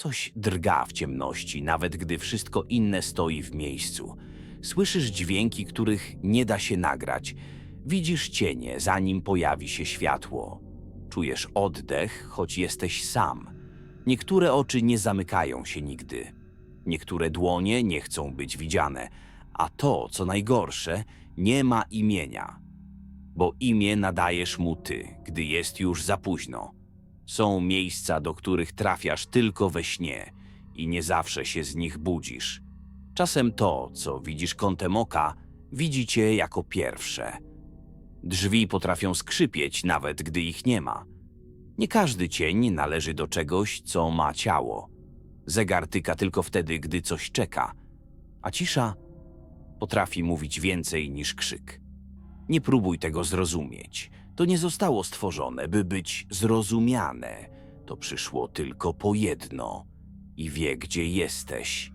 Coś drga w ciemności, nawet gdy wszystko inne stoi w miejscu. Słyszysz dźwięki, których nie da się nagrać. Widzisz cienie, zanim pojawi się światło. Czujesz oddech, choć jesteś sam. Niektóre oczy nie zamykają się nigdy. Niektóre dłonie nie chcą być widziane, a to, co najgorsze, nie ma imienia. Bo imię nadajesz mu ty, gdy jest już za późno. Są miejsca, do których trafiasz tylko we śnie i nie zawsze się z nich budzisz. Czasem to, co widzisz kątem oka, widzi cię jako pierwsze. Drzwi potrafią skrzypieć, nawet gdy ich nie ma. Nie każdy cień należy do czegoś, co ma ciało. Zegar tyka tylko wtedy, gdy coś czeka, a cisza potrafi mówić więcej niż krzyk. Nie próbuj tego zrozumieć. To nie zostało stworzone, by być zrozumiane. To przyszło tylko po jedno i wie, gdzie jesteś.